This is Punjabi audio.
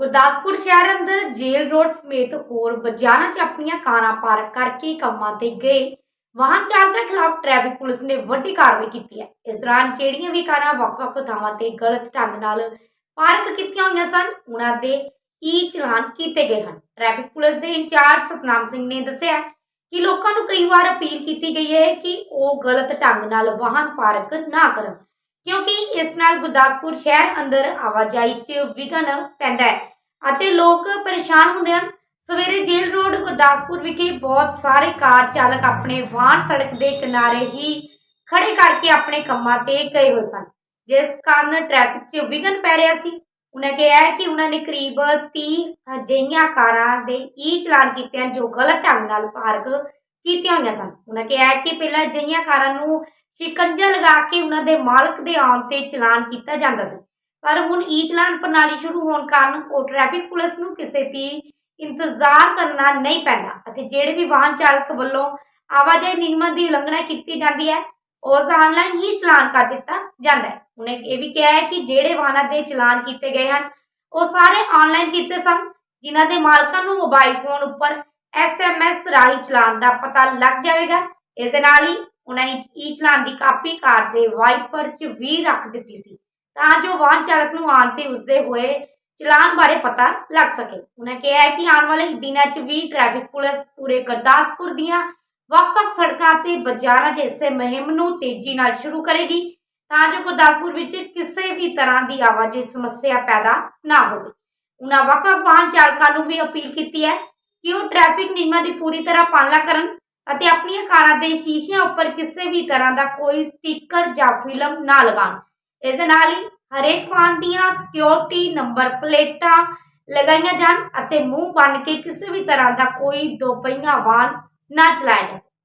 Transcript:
ਗੁਰਦਾਸਪੁਰ ਸ਼ਹਿਰ ਅੰਦਰ ਜੇਲ ਰੋਡ ਸਮੇਤ ਹੋਰ ਬਾਜ਼ਾਰਾਂ 'ਚ ਆਪਣੀਆਂ ਕਾਰਾਂ ਪਾਰਕ ਕਰਕੇ ਕੰਮਾਂ ਤੇ ਗਏ। ਵਾਹਨ ਚਾਲਕਾਂ ਖਿਲਾਫ ਟ੍ਰੈਫਿਕ ਪੁਲਿਸ ਨੇ ਵੱਡੀ ਕਾਰਵਾਈ ਕੀਤੀ ਹੈ। ਇਸ ਦੌਰਾਨ ਜਿਹੜੀਆਂ ਵੀ ਕਾਰਾਂ ਵੱਖ-ਵੱਖ ਥਾਵਾਂ ਤੇ ਗਲਤ ਢੰਗ ਨਾਲ ਪਾਰਕ ਕੀਤੀਆਂ ਹੋਈਆਂ ਸਨ, ਉਹਨਾਂ ਦੇ ਈ ਚਲਾਨ ਕੀਤੇ ਗਏ ਹਨ? ਟ੍ਰੈਫਿਕ ਪੁਲਿਸ ਦੇ ਇੰਚਾਰਜ ਸਤਨਾਮ ਸਿੰਘ ਨੇ ਦੱਸਿਆ ਕਿ ਲੋਕਾਂ ਨੂੰ ਕਈ ਵਾਰ ਅਪੀਲ ਕੀਤੀ ਗਈ ਹੈ ਕਿ ਉਹ ਗਲਤ ਢੰਗ ਨਾਲ ਵਾਹਨ ਪਾਰਕ ਨਾ ਕਰਨ, ਕਿਉਂਕਿ ਇਸ ਨਾਲ ਗੁਰਦਾਸਪੁਰ ਸ਼ਹਿਰ ਅੰਦਰ ਆਵਾਜਾਈ 'ਚ ਵਿਘਨ ਪੈਂਦਾ ਹੈ। ਅਤੇ ਲੋਕ ਪਰੇਸ਼ਾਨ ਹੁੰਦੇ ਹਨ। ਸਵੇਰੇ ਜੇਲ੍ਹ ਰੋਡ, ਗੁਰਦਾਸਪੁਰ ਵਿਖੇ ਬਹੁਤ ਸਾਰੇ ਕਾਰ ਚਾਲਕ ਆਪਣੇ ਵਾਹਨ ਸੜਕ ਦੇ ਕਿਨਾਰੇ ਹੀ ਖੜੇ ਕਰਕੇ ਆਪਣੇ ਕੰਮਾਂ ਤੇ ਗਏ ਹੋਏ ਸਨ, ਜਿਸ ਕਾਰਨ ਟ੍ਰੈਫਿਕ 'ਚ ਵਿਘਨ ਪੈ ਰਿਹਾ ਸੀ। ਉਹਨਾਂ ਕਿਹਾ ਹੈ ਕਿ ਉਹਨਾਂ ਨੇ ਕਰੀਬ 30 ਅਜਿਹੀਆਂ ਕਾਰਾਂ ਦੇ ਈ ਚਲਾਨ ਕੀਤੇ ਹਨ, ਜੋ ਗਲਤ ਢੰਗ ਨਾਲ ਪਾਰਕ ਕੀਤੀਆਂ ਹੋਈਆਂ ਸਨ। ਉਹਨਾਂ ਕਿਹਾ ਹੈ ਕਿ ਪਹਿਲਾਂ ਅਜਿਹੀਆਂ ਕਾਰਾਂ ਨੂੰ ਸ਼ਿਕੰਜਾ ਲਗਾ ਕੇ ਉਹਨਾਂ ਦੇ ਮਾਲਕ ਦੇ ਆਉਣ ਤੇ ਚਲਾਨ ਕੀਤਾ ਜਾਂਦਾ ਸੀ। ਪਰ ਹੁਣ ਈ ਚਲਾਨ ਪ੍ਰਣਾਲੀ ਸ਼ੁਰੂ ਹੋਣ ਕਾਰਨ ਉਹ ਟ੍ਰੈਫਿਕ ਪੁਲਿਸ ਨੂੰ ਕਿਸੇ ਦੀ ਇੰਤਜ਼ਾਰ ਕਰਨਾ ਨਹੀਂ ਪੈਂਦਾ ਅਤੇ ਜਿਹੜੇ ਵੀ ਵਾਹਨ ਚਾਲਕ ਵੱਲੋਂ ਆਵਾਜਾਈ ਨਿਯਮਾਂ ਦੀ ਉਲੰਘਣਾ ਕੀਤੀ ਜਾਂਦੀ ਹੈ ਉਸ ਆਨਲਾਈਨ ਹੀ ਚਲਾਨ ਕਰ ਦਿੱਤਾ ਜਾਂਦਾ ਹੈ। ਉਹਨੇ ਇਹ ਵੀ ਕਿਹਾ ਹੈ ਕਿ ਜਿਹੜੇ ਵਾਹਨਾਂ ਦੇ ਚਲਾਨ ਕੀਤੇ ਗਏ ਹਨ, ਉਹ ਸਾਰੇ ਆਨਲਾਈਨ ਕੀਤੇ ਸਨ, ਜਿਨ੍ਹਾਂ ਦੇ ਮਾਲਕਾਂ ਨੂੰ ਮੋਬਾਈਲ ਫੋਨ ਉੱਪਰ ਐਸਐਮਐਸ ਰਾਹੀਂ ਚਲਾਨ ਦਾ ਪਤਾ ਲੱਗ ਜਾਵੇਗਾ। ਇਸ ਦੇ ਨਾਲ ਹੀ ਉਹਨਾਂ ਨੇ ਈ ਚਲਾਨ ਦੀ ਕਾਪੀ ਕਾਰ ਦੇ ਵਾਈਪਰ 'ਚ ਵੀ ਰੱਖ ਦਿੱਤੀ ਸੀ। ਤਾਂ ਜੋ ਵਾਹਨ ਚਾਲਕ ਨੂੰ ਆਉਣ ਤੇ ਉਸਦੇ ਹੋਏ ਚਲਾਨ ਬਾਰੇ ਪਤਾ ਲੱਗ ਸਕੇ। ਉਹਨਾਂ ਕਿਹਾ ਹੈ ਕਿ ਆਉਣ ਵਾਲੇ ਦਿਨਾਂ 'ਚ ਵੀ ਟ੍ਰੈਫਿਕ ਪੁਲਿਸ ਪੂਰੇ ਗੁਰਦਾਸਪੁਰ ਦੀਆਂ ਵੱਖ-ਵੱਖ ਸੜਕਾਂ ਤੇ ਬਾਜ਼ਾਰਾਂ 'ਚ ਇਸੇ ਮੁਹਿੰਮ ਨੂੰ ਤੇਜ਼ੀ ਨਾਲ ਸ਼ੁਰੂ ਕਰੇਗੀ, ਤਾਂ ਜੋ ਗੁਰਦਾਸਪੁਰ ਵਿੱਚ ਕਿਸੇ ਵੀ ਤਰ੍ਹਾਂ ਦੀ ਆਵਾਜਾਈ ਸਮੱਸਿਆ ਪੈਦਾ ਨਾ ਹੋਵੇ। ਉਹਨਾਂ ਵੱਖ-ਵੱਖ ਵਾਹਨ ਚਾਲਕਾਂ ਨੂੰ ਵੀ ਅਪੀਲ ਕੀਤੀ ਹੈ ਕਿ ਉਹ ਟ੍ਰੈਫਿਕ ਨਿਯਮਾਂ ਦੀ ਪੂਰੀ ਤਰ੍ਹਾਂ ਪਾਲਣਾ ਕਰਨ ਅਤੇ ਆਪਣੀਆਂ ਕਾਰਾਂ ਦੇ ਸ਼ੀਸ਼ਿਆਂ ਉੱਪਰ ਕਿਸੇ ਵੀ ਤਰ੍ਹਾਂ ਦਾ ਕੋਈ ਸਟicker ਜਾਂ ਫਿਲਮ ਨਾ ਲਗਾਉਣ। ਇਸ ਦੇ ਨਾਲ ਹੀ ਹਰੇਕ ਵਾਹਨ ਦੀਆਂ ਸਿਕਿਉਰਿਟੀ ਨੰਬਰ ਪਲੇਟਾਂ ਲਗਾਈਆਂ ਜਾਣ ਅਤੇ ਮੂੰਹ ਬੰਨ ਕੇ ਕਿਸੇ ਵੀ ਤਰ੍ਹਾਂ ਦਾ ਕੋਈ ਦੋਪਹੀਆ ਵਾਹਨ ਨਾ ਚਲਾਇਆ ਜਾਵੇ